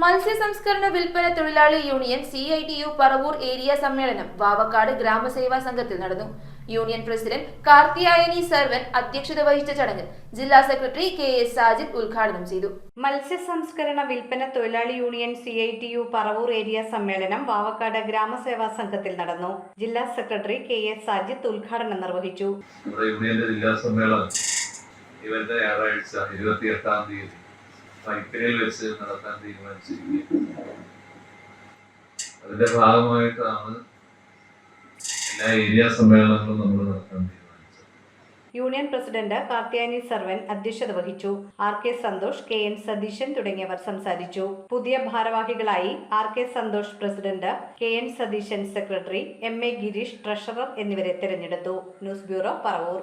മത്സ്യ സംസ്കരണ വിൽപ്പന തൊഴിലാളി union C I T U Paravur area സമ്മേളനം വാവക്കാട് ഗ്രാമസേവാ സംഘത്തിൽ നടന്നു. യൂണിയൻ പ്രസിഡന്റ് കാർത്തിയായനി സർവൻ അധ്യക്ഷത വഹിച്ച ചടങ്ങിൽ ജില്ലാ സെക്രട്ടറി കെ എസ് സാജിദ് ഉദ്ഘാടനം ചെയ്തു. മത്സ്യസംസ്കരണ വിൽപ്പന തൊഴിലാളി union C I T U Paravur area സമ്മേളനം വാവക്കാട് ഗ്രാമസേവാ സംഘത്തിൽ നടന്നു. ജില്ലാ സെക്രട്ടറി കെ എസ് സാജിദ് ഉദ്ഘാടനം നിർവഹിച്ചു. യൂണിയന്റെ ജില്ലാ സമ്മേളനം ഈ വരുന്ന ഞായറാഴ്ച ഇരുപത്തി എട്ടാം തീയതി വൈപ്പിനിൽ വെച്ച് നടത്താൻ തീരുമാനിച്ചിരിക്കുകയാണ്. അതിന്റെ ഭാഗമായിട്ടാണ് എല്ലാ ഏരിയ സമ്മേളനങ്ങളും നമ്മൾ നടത്താൻ തീരുമാനിച്ചത്. യൂണിയൻ പ്രസിഡന്റ് കാർത്യായനി സർവൻ അധ്യക്ഷത വഹിച്ചു. R K Santhosh K N Satheesan തുടങ്ങിയവർ സംസാരിച്ചു. പുതിയ ഭാരവാഹികളായി R K Santhosh president K N Satheesan secretary M A Gireesh treasurer എന്നിവരെ തെരഞ്ഞെടുത്തു. News bureau Paravur.